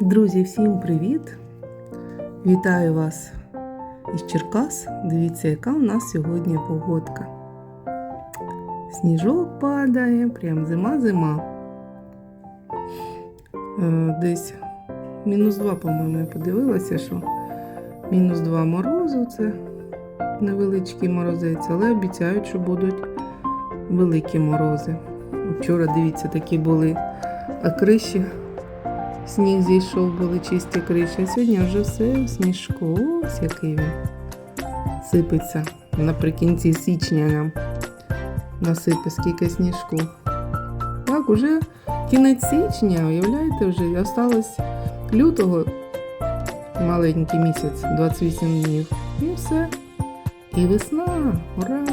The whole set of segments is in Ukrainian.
Друзі, всім привіт! Вітаю вас із Черкас. Дивіться, яка у нас сьогодні погодка. Сніжок падає, прям зима-зима. Е, Десь мінус 2, по-моєму, я подивилася, що мінус 2 морозу це невеличкий морозець, але обіцяють, що будуть великі морози. Вчора, дивіться, такі були криші Сніг зійшов, були чисті криші. А сьогодні вже все в сніжку. Ось який він сипеться. Наприкінці січня нам насипе скільки сніжку. Так, уже кінець січня, уявляєте, вже осталось лютого маленький місяць, 28 днів. І все. І весна. Ура!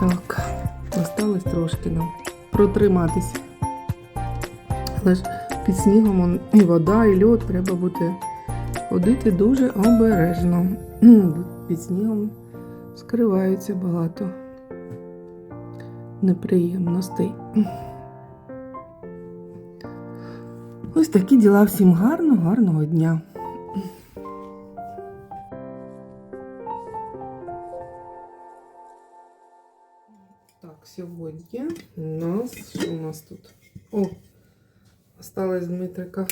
Так, осталось трошки нам протриматися. Але ж під снігом і вода, і льод треба бути ходити дуже обережно. Під снігом скривається багато неприємностей. Ось такі діла всім гарного, гарного дня. Так, сьогодні у нас що у нас тут? О, Осталась Дмитрика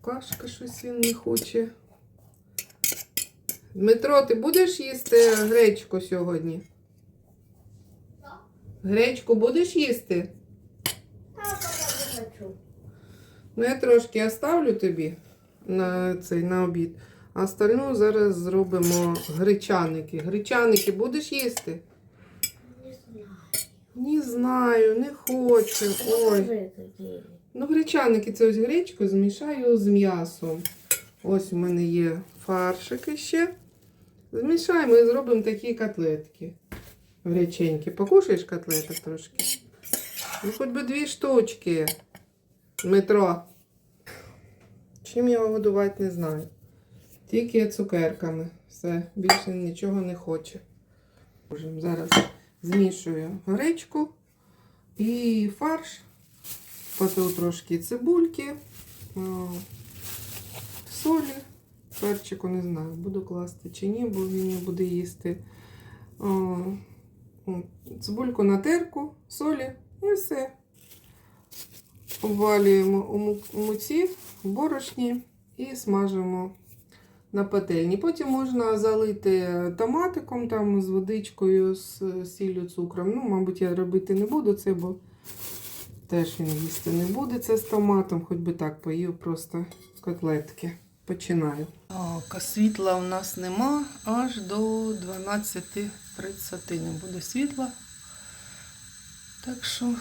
кашка, щось він не хоче. Дмитро, ти будеш їсти гречку сьогодні? Гречку будеш їсти? Ну, я трошки оставлю тобі на цей на обід. А остальну зараз зробимо гречаники. Гречаники будеш їсти? Не знаю, не хочу. Ой. Ну, гречаники це ось гречку змішаю з м'ясом. Ось у мене є фаршики ще. Змішаємо і зробимо такі котлетки. Греченькі. Покушаєш котлеток трошки? Ну, хоч би дві штучки. Дмитро. Чим його годувати не знаю. Тільки цукерками. Все, більше нічого не хоче. Зараз змішую гречку і фарш. Потру трошки цибульки, солі, перчику не знаю, буду класти чи ні, бо він не буде їсти. О, цибульку на терку, солі і все. Обвалюємо у у муці, в борошні і смажимо на пательні. Потім можна залити томатиком там з водичкою, з сіллю, цукром. Ну, мабуть, я робити не буду це, бо Теж він їсти не буде це з томатом, хоч би так поїв просто котлетки. Починаю. Так, світла у нас нема аж до 12.30 не буде світла. Так що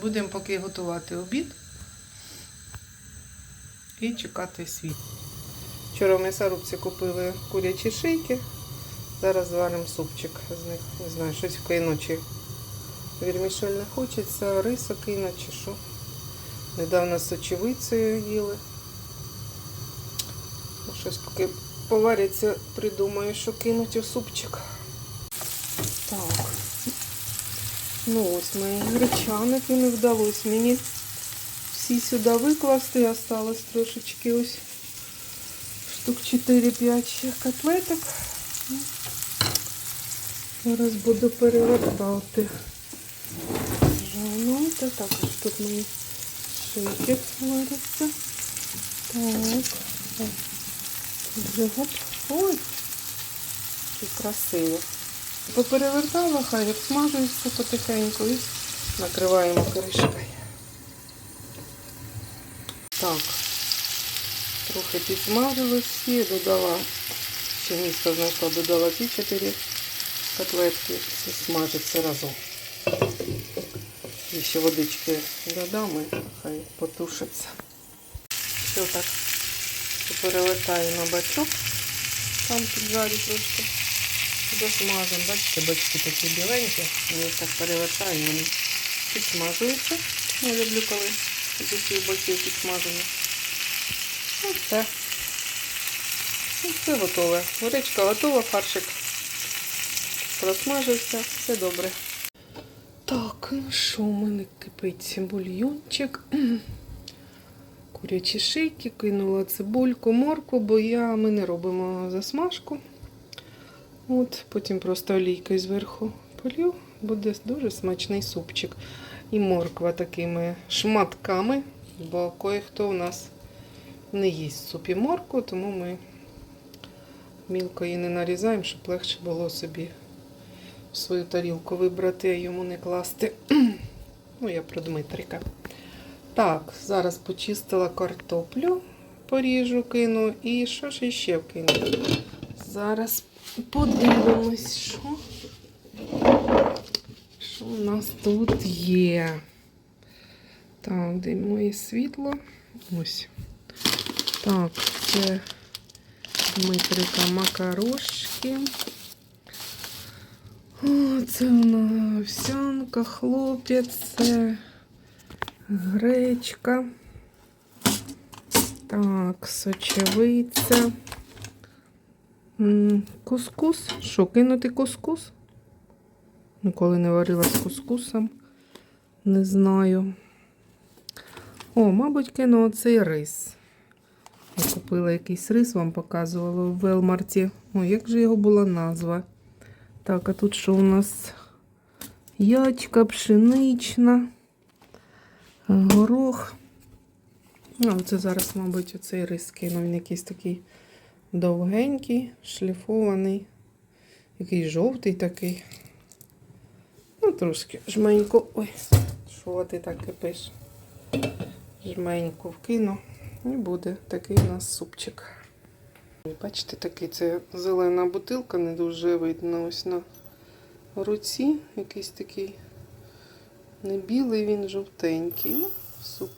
будемо поки готувати обід і чекати світ. Вчора в м'ясорубці купили курячі шийки. Зараз зваримо супчик з них. Не знаю, щось в ночі Вірмішель не хочеться, рису кинути чи що. Недавно з сочевицею їли. Ну, Щось поки поваряться, придумаю, що кинуть у супчик. Так. Ну ось мої гречаники не вдалося мені всі сюди викласти. Осталось трошечки ось штук 4-5 котлеток. Зараз буду перевертати. Ну, це також тут мої шийки варяться. Так. так. Тут вже гоп. Ой, які красиво. Поперевертала, хай як смажується потихеньку і накриваємо кришкою. Так. Трохи підсмажилось всі, додала, ще місто знайшла, додала ті чотири котлетки, все смажиться разом. І ще водички додам і хай потушиться. Все так перелетаю на бачок. Там піджарю трошки. Засмажемо. Бачите, бачки такі біленькі. Я їх так перевертаю, вони підсмажуються. Я люблю, коли з усіх боків підсмажені. Ось все. І все готове. Горечка готова, фаршик просмажився, все добре. Так, ну що, у мене кипить бульйончик. Курячі шийки, кинула цибульку, морку, бо я, ми не робимо засмажку. От, потім просто олійкою зверху полью, буде дуже смачний супчик. І морква такими шматками, бо кое-хто у нас не їсть супі морку, тому ми мілко її не нарізаємо, щоб легше було собі свою тарілку вибрати, а йому не класти. Ну, я про Дмитрика. Так, зараз почистила картоплю, поріжу, кину. І що ж іще вкину? Зараз подивимось, що, що у нас тут є. Так, де моє світло? Ось. Так, це Дмитрика макарошки. Це нас овсянка, хлопець, це гречка. Так, сочевиця. Кускус. Що, кинути кускус? Ніколи не варила з кускусом. Не знаю. О, мабуть, кину оцей рис. Я купила якийсь рис, вам показувала в Велмарті. О, як же його була назва? Так, а тут що у нас? Ячка, пшенична, горох. Ну, це зараз, мабуть, оцей рис кину. Він якийсь такий довгенький, шліфований, який жовтий такий. Ну, трошки жменьку. Ой, що ти так кипиш? Жменьку вкину. І буде такий у нас супчик. Бачите, такий це зелена бутилка, не дуже видно ось на руці. Якийсь такий не білий, він жовтенький. Ну, суп.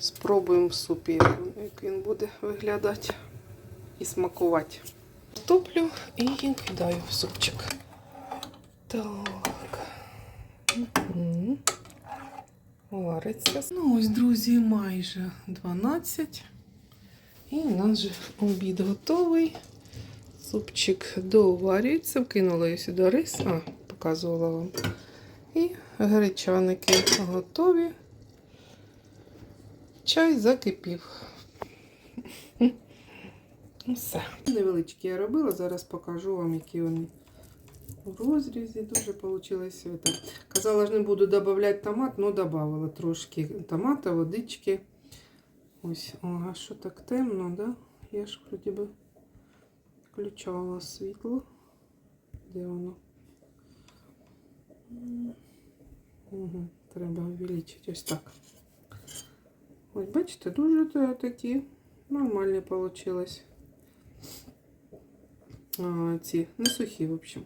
Спробуємо в супі, як він- буде виглядати і смакувати. Топлю і кидаю в супчик. Так. Вариться. Ну ось, друзі, майже 12. І у нас же обід готовий. Супчик доварюється. Вкинула я сюди рис, а, показувала вам. І гречаники готові. Чай закипів. Ну, Все. Невеличкі я робила, зараз покажу вам, які вони в розрізі. Дуже вийшло. Казала ж, не буду додавати томат, але додавала трошки томата, водички. Ось, о, а що так темно, да? Я ж вроді би включала світло. Де воно? Угу, треба увеличити ось так. Ось, бачите, дуже такі нормальні вийшло. А, ці не сухі, в общем.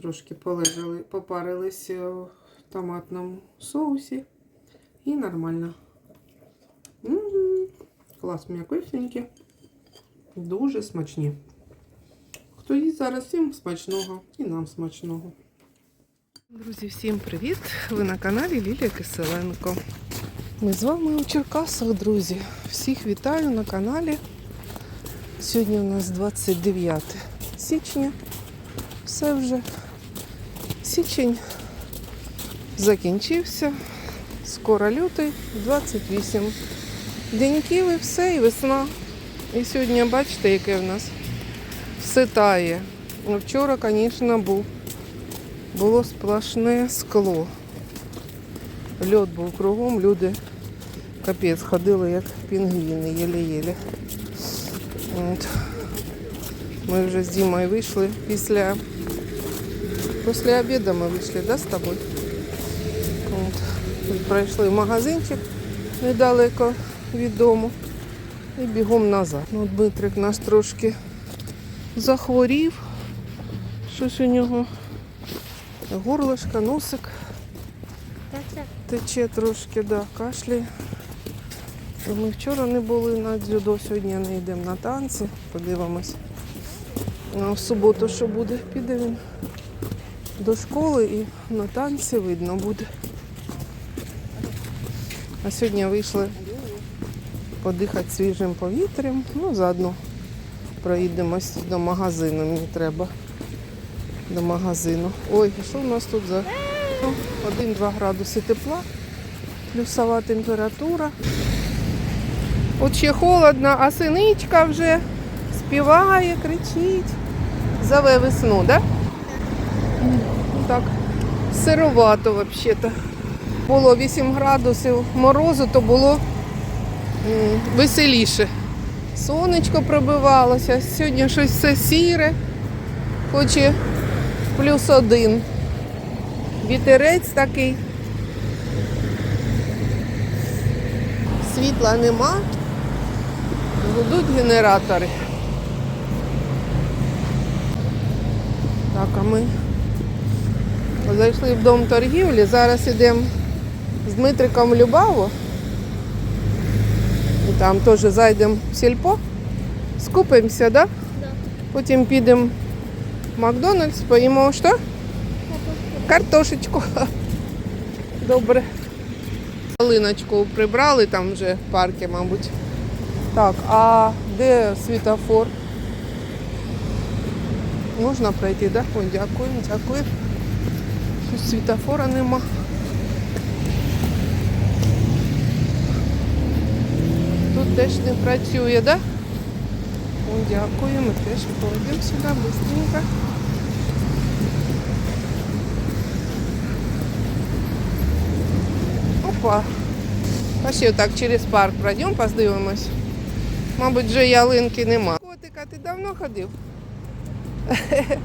Трошки полежали, попарилися в томатному соусі. І нормально. Клас, м'якосенькі. Дуже смачні. Хто їсть зараз, всім смачного і нам смачного. Друзі, всім привіт! Ви на каналі Лілія Киселенко. Ми з вами у Черкасах, друзі. Всіх вітаю на каналі. Сьогодні у нас 29 січня. Все вже. Січень закінчився. Скоро лютий, 28 деньків і все, і весна. І сьогодні бачите, яке в нас все тає. Ну, Вчора, звісно, був. Було сплошне скло. Льод був кругом, люди капець ходили, як пінгвіни, єле-єле. Ми вже з Дімою вийшли після після обіду ми вийшли, да, з тобою? От. Пройшли в магазинчик недалеко від дому і бігом назад. Ну, Дмитрик наш трошки захворів. Щось у нього горлышко, носик тече трошки, да, кашляє. То Ми вчора не були на дзюдо, сьогодні не йдемо на танці, подивимось. А в суботу що буде? Піде він до школи і на танці видно буде. А сьогодні вийшли подихати свіжим повітрям. Ну, заодно проїдемось до магазину. Мені треба до магазину. Ой, що у нас тут за 1-2 градуси тепла, плюсова температура. От ще холодно, а синичка вже співає, кричить. Зове весну, да? Ну, Так, сировато взагалі-то. Було 8 градусів морозу, то було веселіше. Сонечко пробивалося, сьогодні щось все сіре, хоч і плюс один. Вітерець такий. Світла нема. Гудуть генератори. Так, а ми зайшли в дом торгівлі. Зараз йдемо з Дмитриком в Любаву. І там теж зайдемо в сільпо, скупимося, да? Потім підемо в Макдональдс, поїмо що? Картошечку. Добре. Ялиночку прибрали там вже в парку, мабуть. Так, а де світофор? Можна пройти, так? Да? Ой, дякую, дякую. Тут світофора нема. Тут теж не працює, так? Да? Ой, дякую, ми теж пройдемо сюди швидко. Опа. Пошли так через парк пройдемо, поздивимось. Мабуть, вже ялинки нема. Котика, ти давно ходив?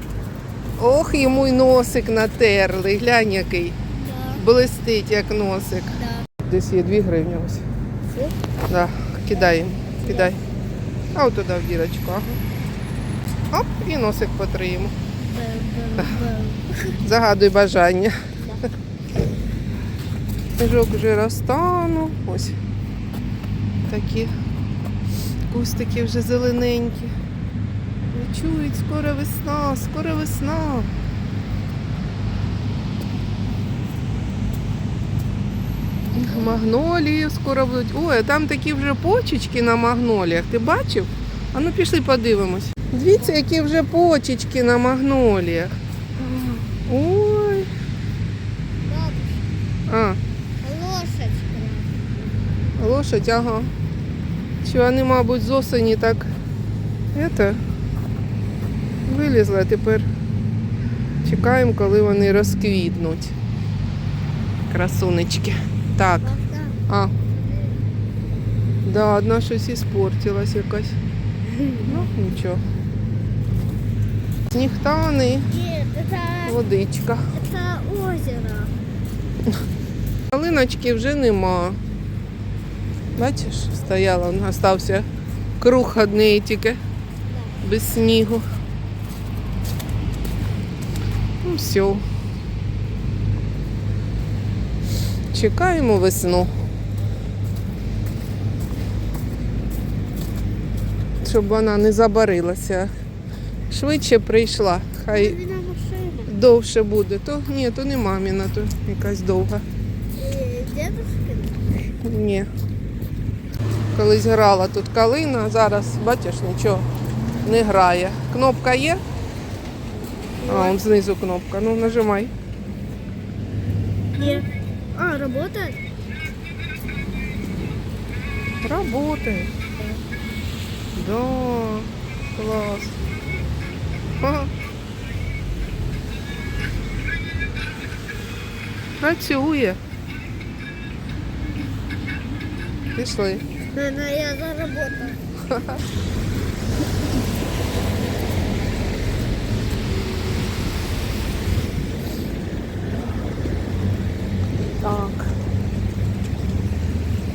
Ох, йому й носик натерли. Глянь який. Блистить, як носик. Десь є 2 гривні ось. Да, кидай кидай. А от туди в дірочку. Ага. Оп, і носик потриємо. Загадуй бажання. Сніжок вже розтанув. Ось такі кустики вже зелененькі. Не чують, скоро весна, скоро весна. Магнолії скоро будуть. Ой, там такі вже почечки на магноліях. Ти бачив? А ну пішли подивимось. Дивіться, які вже почечки на магноліях. Ой. А, Лошадь. лошадь, ага. Чи вони, мабуть, з осені так это, вилізли, тепер чекаємо, коли вони розквітнуть. Красунечки. Так, а. Да, одна щось іспортилась якась. Ну, нічого. Сніг тане, Нет, это, водичка. это озеро. Калиночки вже нема. Бачиш, стояла, он остався круг однієї тільки без снігу. Ну все. Чекаємо весну. Щоб вона не забарилася. Швидше прийшла. Хай довше буде. То ні, то не маміна, то якась довга. Ні. Колись грала тут калина, а зараз, бачиш, нічого не грає. Кнопка є? А, он знизу кнопка. Ну, нажимай. Нет. А, работает? Работает. Да, клас. Ага. Працює. Пішли. Наверное, я заработал. Так.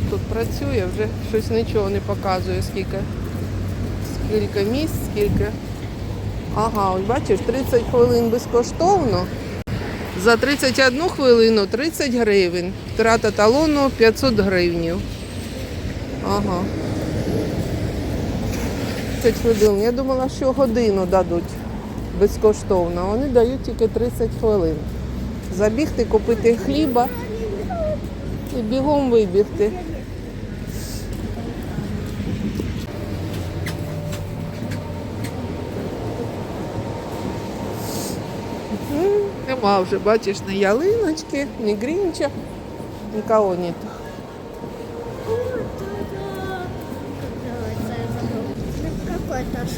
Тут працює, вже щось нічого не показує, скільки. Скільки місць, скільки. Ага, ось бачиш, 30 хвилин безкоштовно. За 31 хвилину 30 гривень. Втрата талону 500 гривнів. Ага. 30 хвилин. Я думала, що годину дадуть безкоштовно. Вони дають тільки 30 хвилин. Забігти, купити хліба і бігом вибігти. Нема вже, бачиш, ні ялиночки, ні грінча, нікого нет. Какой этаж?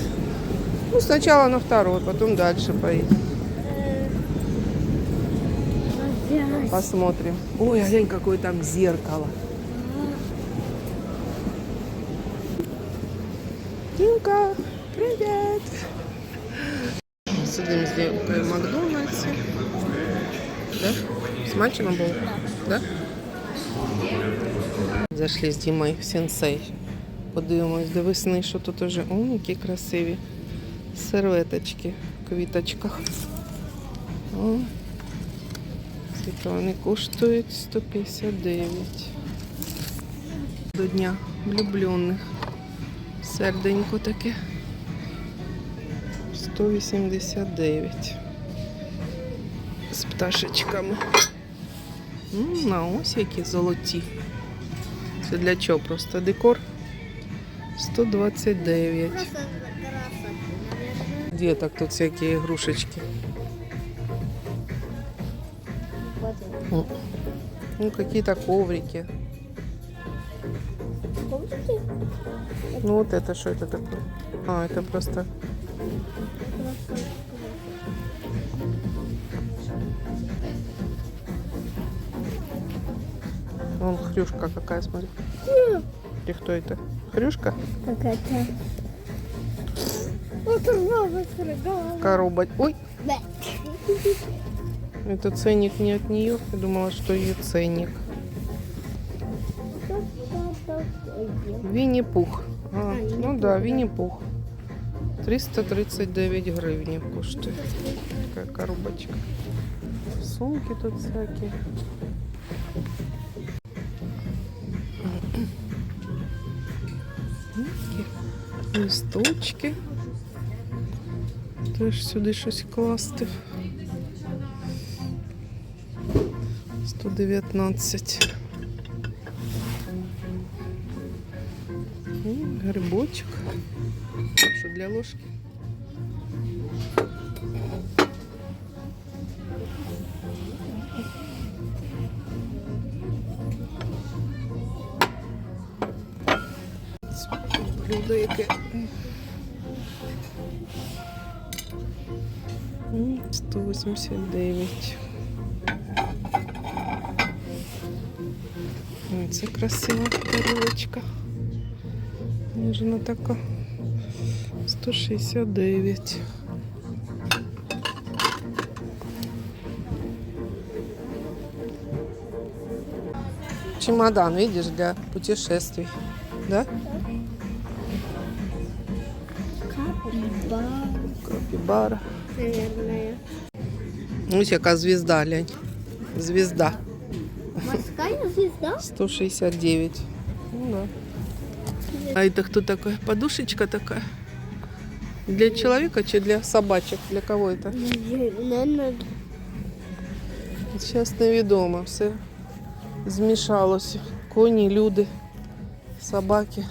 Ну, сначала на второй, потом дальше поедем. Опять. Посмотрим. Ой, а глянь, какое там зеркало. Тимка, привет! Сидим здесь в Макдональдсе. Да? Смачно было? Да? Зайшли з Дімою в сенсей. Подивимось до весни, що тут уже. О, які красиві серветочки в квіточках. О, вони коштують 159. До дня влюблених. Серденько таке. 189. З пташечками. На ось які золоті. Це для чого? Просто декор? 129. Просто красота, наверное. Где так тут всякие игрушечки? Вот он. Ну, какие-то коврики. Помните? Ну, вот это что это такое? А, это просто... Вон хрюшка какая, смотри. И кто это? Хрюшка? Какая-то. Вот. Коробать. Ой, Да. это ценник не от нее. Я думала, что ее ценник. Винни-Пух. А, ну да, Винни-Пух. 339 гривень коштує. Така коробочка. Сумки тут всякі. Такі Листочки. Теж сюди щось класти. 119. М, Грибочок. Що для ложки? 189. Ой, це красива тарілочка. Ніжна така. 169. Чемодан, видишь, для путешествий. Да? Капиба. Капибара. Наверное. Ось яка звезда, глянь. Звезда. Морская звезда? 169. Ну да. А это кто такой? Подушечка такая? Для человека чи для собачек? Для кого это? Наверное, Зараз невідомо. Все змішалося. Коні, люди, собаки.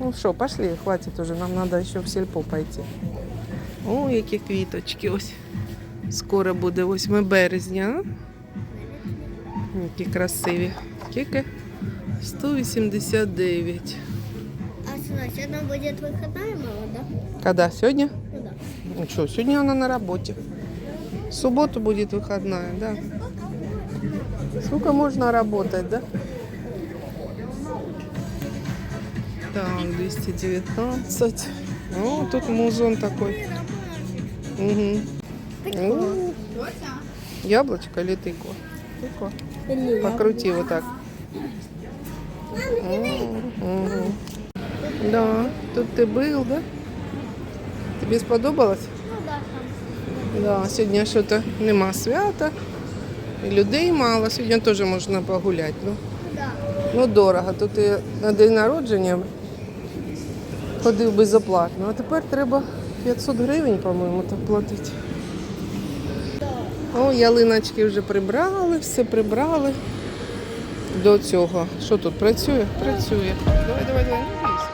Ну що, пошли, хватить уже, нам треба ще в сільпо пойти. О, які квіточки ось. Скоро буде 8 березня. а? Які красиві. Скільки? 189. А что, сегодня будет выходная мало, да? Когда? Сегодня? Ну да. Ну что, сегодня она на работе. В субботу будет выходная, да. Сколько можно работать, да? Так, 219. О, тут музон такой. Угу. Яблочко или тыква? Тыква. Или Покрути вот так. Мгм. Да, тут ты был, да? Тебе сподобалось? Ну да, там. Да, сьогодні щось нема свята, і людей мало. Сьогодні теж можна погуляти. Ну, Да. ну дорого. Тут і на день народження ходив безоплатно, а тепер треба 500 гривень, по-моєму, так платити. О, ялиночки вже прибрали, все прибрали. До цього. Що тут працює? Працює. Давай, давай, давай.